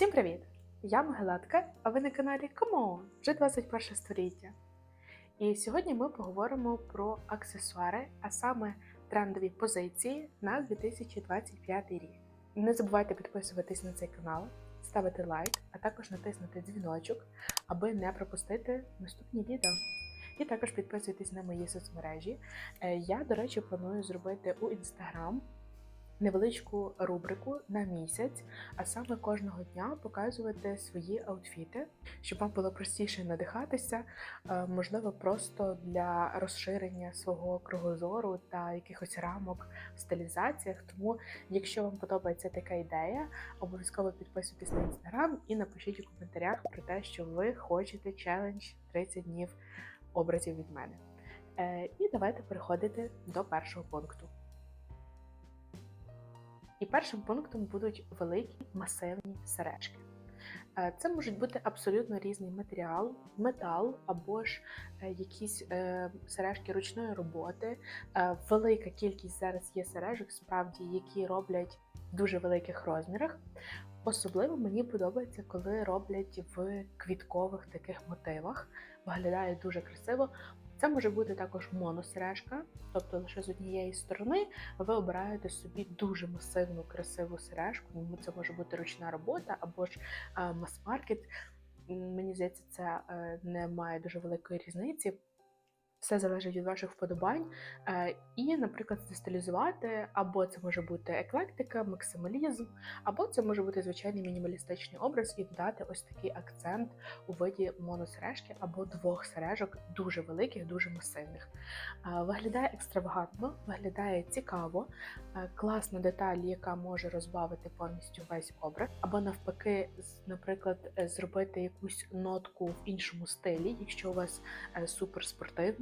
Всім привіт! Я Могилатка, а ви на каналі Come вже 21 століття. І сьогодні ми поговоримо про аксесуари, а саме трендові позиції на 2025 рік. Не забувайте підписуватись на цей канал, ставити лайк, а також натиснути дзвіночок, аби не пропустити наступні відео. І також підписуйтесь на мої соцмережі. Е, Я, до речі, планую зробити у Instagram невеличку рубрику на місяць, а саме кожного дня показувати свої аутфіти, щоб вам було простіше надихатися, е, можливо, просто для розширення свого кругозору та якихось рамок в стилізаціях. Тому, якщо вам подобається така ідея, обов'язково підписуйтесь на інстаграм і напишіть у коментарях про те, що ви хочете челендж 30 днів образів від мене. Е, І давайте переходити до першого пункту. І першим пунктом будуть великі масивні сережки. Е, Це можуть бути абсолютно різний матеріал, метал або ж е, якісь е, сережки ручної роботи. Велика кількість зараз є сережок, справді, які роблять в дуже великих розмірах. Особливо мені подобається, коли роблять в квіткових таких мотивах. Виглядає дуже красиво. Це може бути також моносережка, тобто лише з однієї сторони ви обираєте собі дуже масивну красиву сережку. Це може бути ручна робота або ж е, мас-маркет. Мені здається, це е, не має дуже великої різниці. Все залежить від ваших вподобань. Е, І, наприклад, застилізувати, або це може бути еклектика, максималізм, або це може бути звичайний мінімалістичний образ і додати ось такий акцент у виді моносережки або двох сережок, дуже великих, дуже масивних. Е, Виглядає екстравагантно, виглядає цікаво, е, класна деталь, яка може розбавити повністю весь образ, або навпаки, наприклад, зробити якусь нотку в іншому стилі, якщо у вас е,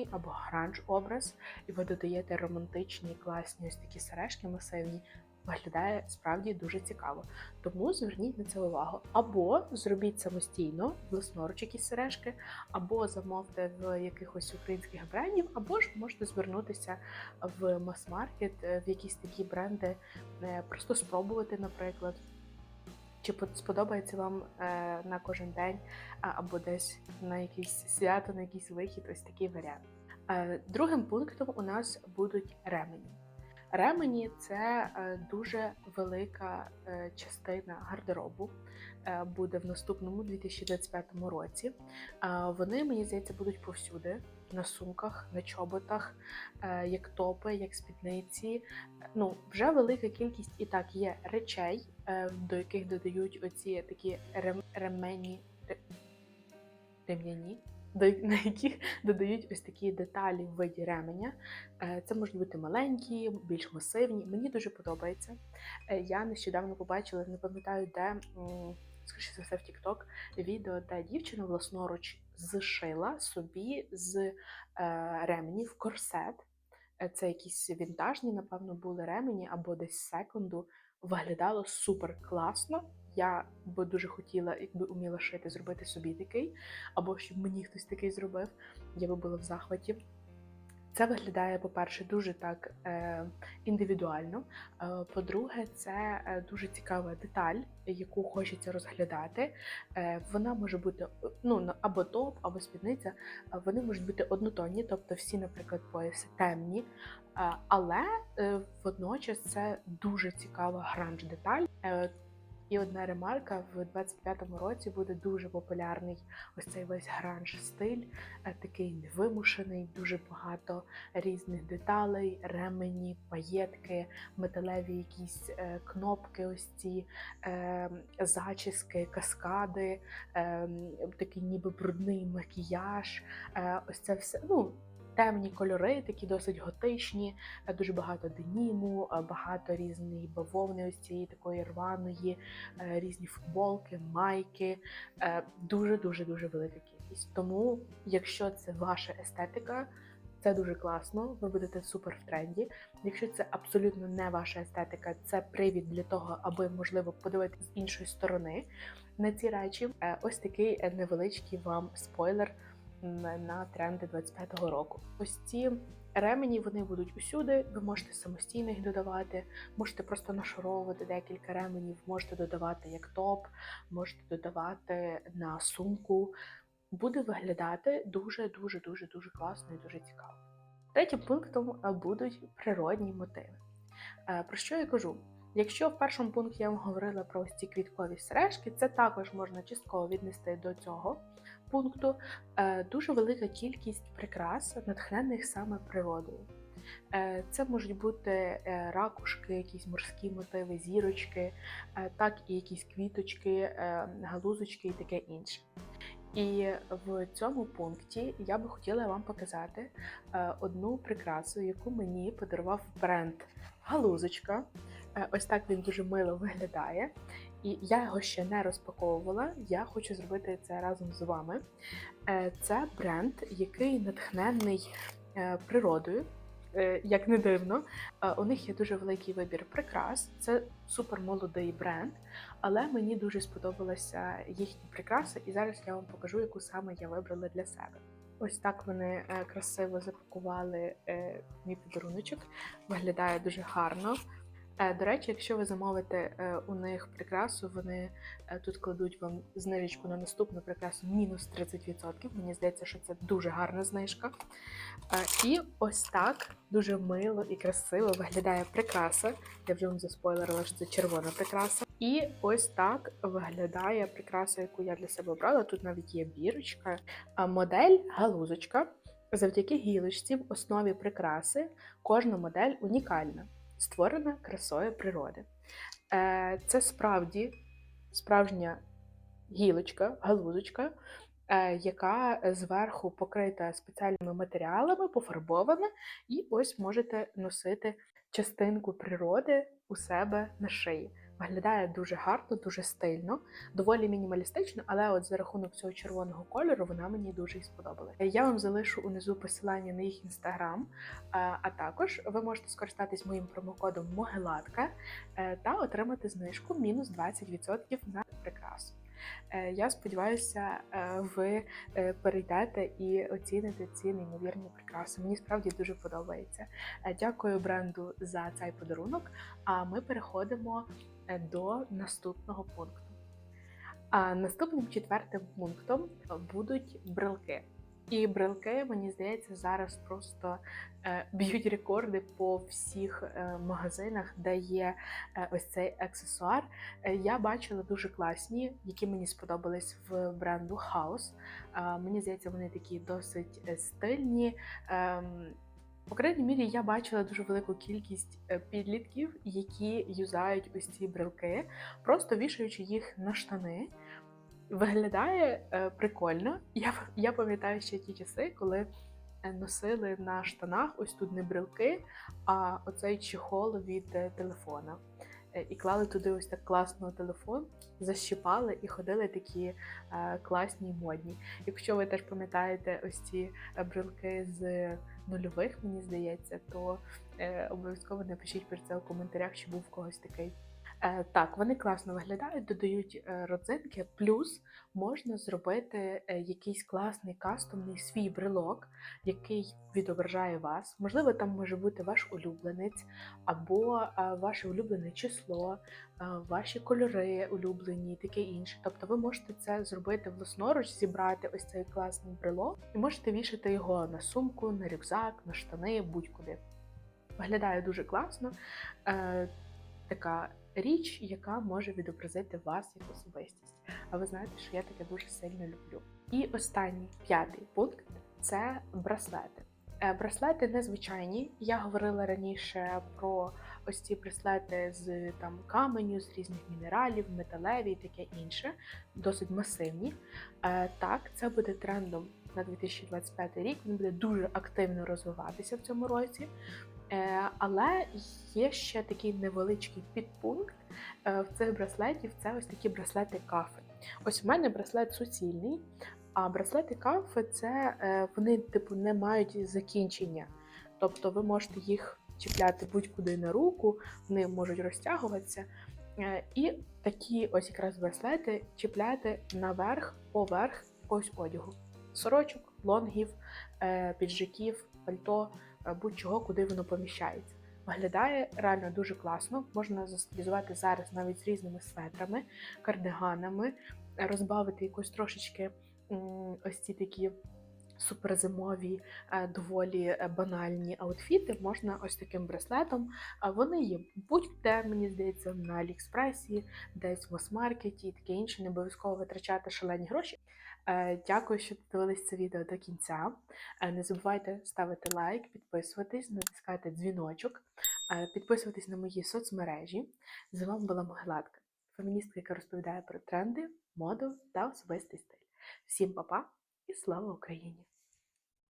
суперспортивний або гранж образ, і ви додаєте романтичні, класні ось такі сережки масивні. Виглядає справді дуже цікаво, тому зверніть на це увагу. Або зробіть самостійно власноруч якісь сережки, або замовте в якихось українських брендів, або ж можете звернутися в мас-маркет, в якісь такі бренди, е, просто спробувати, наприклад. Чи сподобається вам е, на кожен день або десь на якесь свято, на якийсь вихід, ось такий варіант. Е, другим пунктом у нас будуть ремені. Ремені це е, дуже велика частина гардеробу. Буде в наступному 2025 році. Вони, мені здається, будуть повсюди: на сумках, на чоботах, е, як топи, як спідниці. Ну, вже велика кількість і так є речей, е, до яких додають оці такі рем, ремені, рем'яні, на яких додають ось такі деталі в виді ременя. Е, Це можуть бути маленькі, більш масивні. Мені дуже подобається. Я нещодавно побачила, не пам'ятаю, де скоріше за все в TikTok, відео, де дівчина власноруч зшила собі з е, ременів корсет. Е, Це якісь вінтажні, напевно, були ремені або десь секунду. Виглядало супер класно. Я би дуже хотіла, якби уміла шити, зробити собі такий, або щоб мені хтось такий зробив. Я би була в захваті. Це виглядає, по-перше, дуже так е, індивідуально. Е, по-друге, це е, дуже цікава деталь, яку хочеться розглядати. Вона може бути ну, або топ, або спідниця. Вони можуть бути однотонні, тобто всі, наприклад, пояси темні. Але водночас це дуже цікава гранж деталь. І одна ремарка: в 25-му році буде дуже популярний ось цей весь гранж стиль, е, такий невимушений, дуже багато різних деталей, ремені, паєтки, металеві якісь е, кнопки, ось ці е, зачіски, каскади, такий ніби брудний макіяж. Ось це все. Ну, Темні кольори, такі досить готичні, е, дуже багато деніму, е, багато різної бавовни, ось цієї такої рваної, е, різні футболки, майки. Дуже дуже велика кількість. Тому, якщо це ваша естетика, це дуже класно. Ви будете супер в тренді. Якщо це абсолютно не ваша естетика, це привід для того, аби можливо подивитися з іншої сторони на ці речі. Ось такий невеличкий вам спойлер на тренди 25-го року. Ось ці Ремені вони будуть усюди, ви можете самостійно їх додавати, можете просто нашаровувати декілька ременів, можете додавати як топ, можете додавати на сумку. Буде виглядати дуже дуже дуже дуже класно і дуже цікаво. Третім пунктом е, будуть природні мотиви. Е, Про що я кажу? Якщо в першому пункті я вам говорила про ось ці квіткові сережки, це також можна частково віднести до цього пункту. Е, Дуже велика кількість прикрас, натхнених саме природою. Е, Це можуть бути е, ракушки, якісь морські мотиви, зірочки, так і якісь квіточки, галузочки і таке інше. І в цьому пункті я би хотіла вам показати одну прикрасу, яку мені подарував бренд Галузочка. Ось так він дуже мило виглядає. І я його ще не розпаковувала. Я хочу зробити це разом з вами. Е, Це бренд, який натхнений е, природою. Е, Як не дивно, у них є дуже великий вибір прикрас. Це супер молодий бренд, але мені дуже сподобалася їхні прикраси, і зараз я вам покажу, яку саме я вибрала для себе. Ось так вони красиво запакували мій подаруночок. Виглядає дуже гарно. Е, До речі, якщо ви замовите е, у них прикрасу, вони е, тут кладуть вам знижечку на наступну прикрасу мінус 30%. Мені здається, що це дуже гарна знижка. І ось так дуже мило і красиво виглядає прикраса. Я вже вам заспойлерила, що це червона прикраса. І ось так виглядає прикраса, яку я для себе обрала. Тут навіть є бірочка. Модель галузочка. Завдяки гілочці в основі прикраси кожна модель унікальна, створена красою природи. Е, Це справді справжня гілочка, галузочка, е, яка зверху покрита спеціальними матеріалами, пофарбована, і ось можете носити частинку природи у себе на шиї. Виглядає дуже гарно, дуже стильно, доволі мінімалістично, але от за рахунок цього червоного кольору вона мені дуже і сподобалася. Я вам залишу унизу посилання на їх інстаграм, а а також ви можете скористатись моїм промокодом Могилатка е, та отримати знижку мінус 20% на прикрасу. Е, Я сподіваюся, е, ви е, перейдете і оціните ці неймовірні прикраси. Мені справді дуже подобається. Дякую бренду за цей подарунок. А ми переходимо до наступного пункту. А наступним четвертим пунктом будуть брелки. І брелки, мені здається, зараз просто е, б'ють рекорди по всіх е, магазинах, де є е, ось цей аксесуар. Я бачила дуже класні, які мені сподобались в бренду House. Мені здається, вони такі досить стильні. Ем, по крайній мірі, я бачила дуже велику кількість підлітків, які юзають ось ці брелки, просто вішаючи їх на штани. Виглядає е, прикольно. Я, я пам'ятаю ще ті часи, коли е, носили на штанах ось тут не брелки, а оцей чехол від е, телефона. І клали туди ось так класно телефон, защіпали і ходили такі класні модні. Якщо ви теж пам'ятаєте ось ці брелки з нульових, мені здається, то обов'язково напишіть про це у коментарях, чи був в когось такий. Е, Так, вони класно виглядають, додають е, родзинки. Плюс можна зробити е, якийсь класний кастомний свій брелок, який відображає вас. Можливо, там може бути ваш улюбленець, або ваше улюблене число, ваші кольори улюблені, таке інше. Тобто, ви можете це зробити власноруч, зібрати ось цей класний брелок, і можете вішати його на сумку, на рюкзак, на штани, будь-куди. Виглядає дуже класно. Така річ, яка може відобразити вас як особистість. А ви знаєте, що я таке дуже сильно люблю. І останній п'ятий пункт це браслети. Е, Браслети незвичайні. Я говорила раніше про ось ці браслети з там каменю, з різних мінералів, металеві і таке інше, досить масивні. Е, Так, це буде трендом на 2025 рік. Він буде дуже активно розвиватися в цьому році. Е, Але є ще такий невеличкий підпункт е, в цих браслетів. Це ось такі браслети кафе. Ось у мене браслет суцільний, а браслети кафе це е, вони, типу, не мають закінчення. Тобто ви можете їх чіпляти будь-куди на руку, вони можуть розтягуватися. І такі ось якраз браслети чіпляти наверх, поверх якогось одягу. Сорочок, лонгів, піджаків, пальто будь-чого, куди воно поміщається. Виглядає реально дуже класно. Можна застилізувати зараз навіть з різними светрами, кардиганами, е, розбавити якось трошечки ось ці такі суперзимові, е, доволі е, банальні аутфіти. Можна ось таким браслетом. А вони є будь-де, мені здається, на Аліекспресі, десь в мас-маркеті і таке інше. Не обов'язково витрачати шалені гроші. Е, Дякую, що дивились це відео до кінця. Не забувайте ставити лайк, підписуватись, натискати дзвіночок, підписуватись на мої соцмережі. З вами була Могилатка, феміністка, яка розповідає про тренди, моду та особистий стиль. Всім па-па і слава Україні!